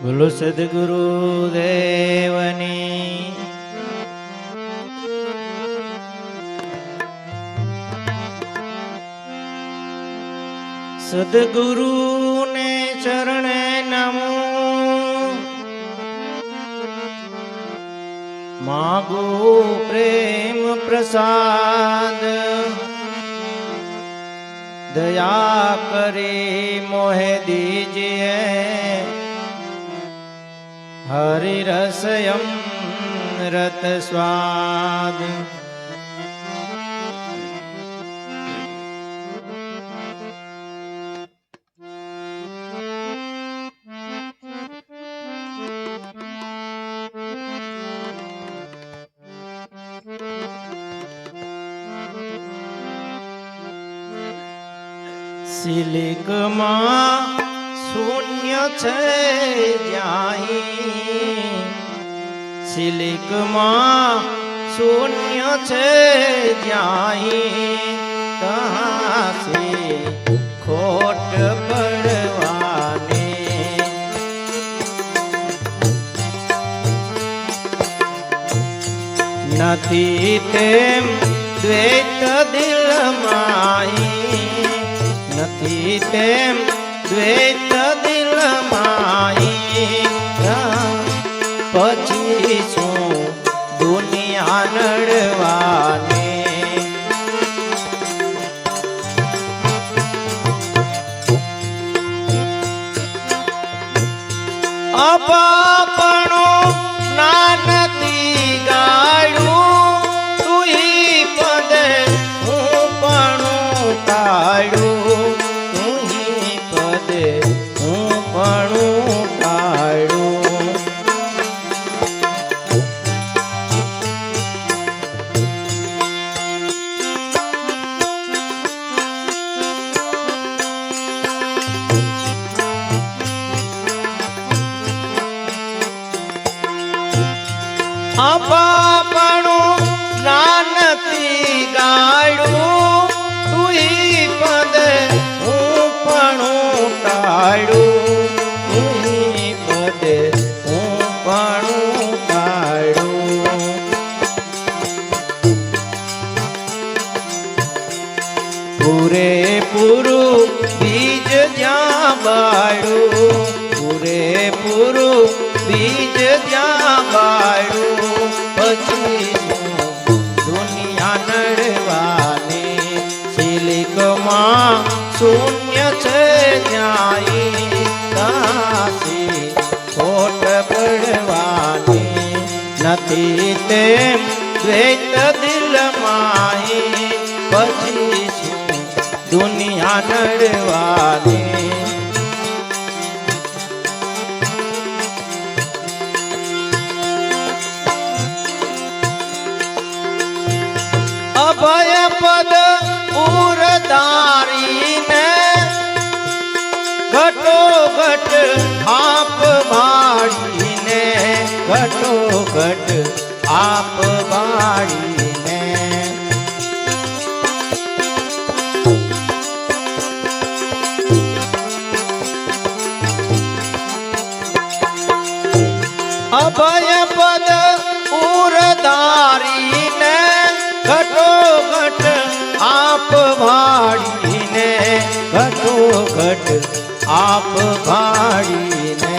બોલો સદગુરુ દેવની. સદગુરુ ને ચરણે નમો. માગો પ્રેમ પ્રસાદ. દયા કરી મોહે દીજીએ हरिरसयं रतस्वाद। सिलिकमा શૂન્ય છે જ્યાં સિલિકમાં શૂન્ય છે જ્યાં તહાસી ખોટ પડવાની. નથી તેમ દ્વૈત દિલમાઈ નથી તેમ દ્વૈત દિલમાઈ પછી પૂરેપૂરું બીજ જ્યાં બાળું પૂરેપૂરું બીજ જ્યાં બાળું પછી શૂન્ય છે ન્યાયી દાસી. ખોટ પડવાની નથી તેમ દ્વૈત માહી. પછી દુનિયા નડવાની. ઘટો આપ ભાડીને ઘટો ઘટ આપ ભાડીને અભય પદ ઉરધારીને આપ ભાડીને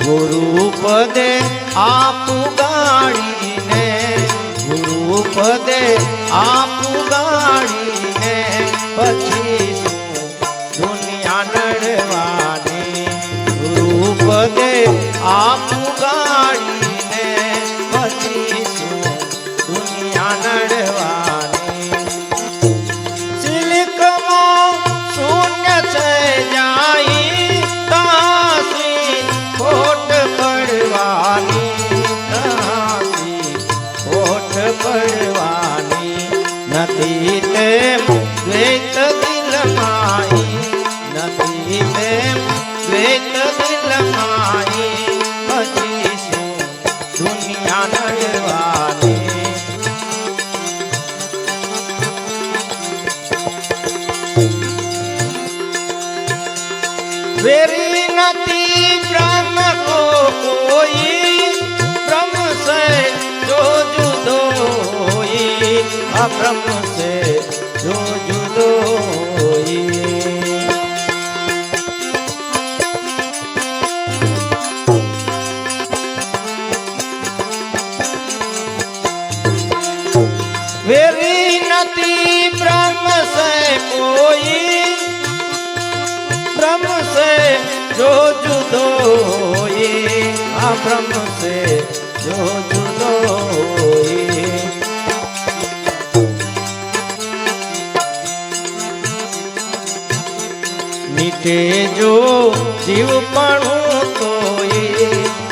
ગુરુ પદે આપ ગાડીને ગુરુ પદે આપ ગાડીને પછી દુનિયા નડવાની ગુરુ પદે આપ વેરી નથી બ્રહ્મ કો કોઈ, બ્રહ્મ સે જો જુદો હોઈ આ બ્રહ્મ સે જો જુદો બ્રહ્મ સે જો જુદો હોઈ આ બ્રહ્મ સે જો જુદો હોઈ મીઠે જો જીવપણું તો એ,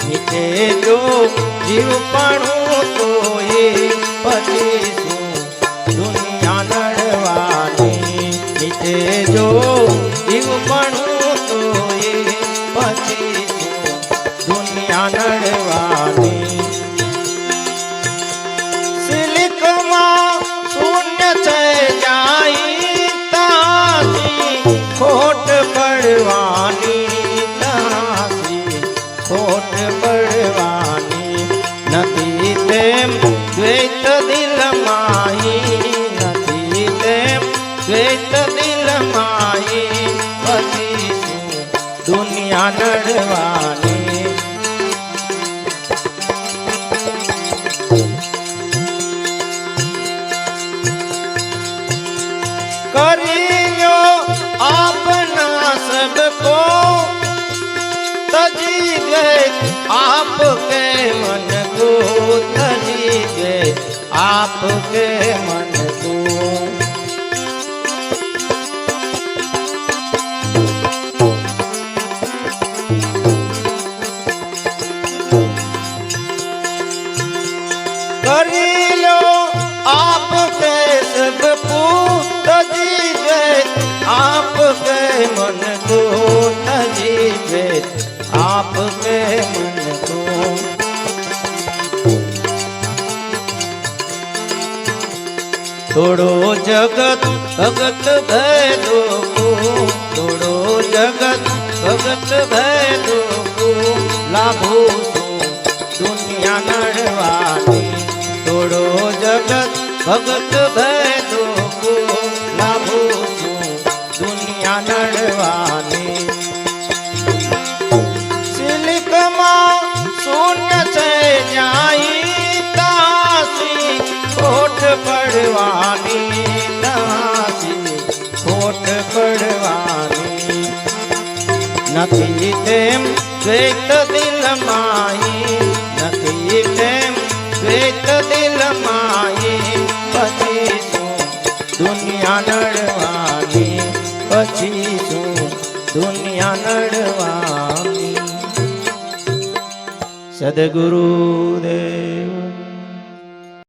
મીઠે જો જીવપણું તો એ, પછી શું? દુનિયા નડવાની. મીઠે જો गए आपके मन को तजी गए आपके मन થોડો જગત ભગત ભેદો થોડો જગત ભગત ભેદો લાભો દુનિયા નડવાની? થોડો જગત ભગત ભેદો તેમ દિલ દિલમાહી નથી તેમ દિલ દિલમાહી પછી શું? દુનિયા નડવાની, પછી શું? દુનિયા નડવાની. સદગુરુ દેવ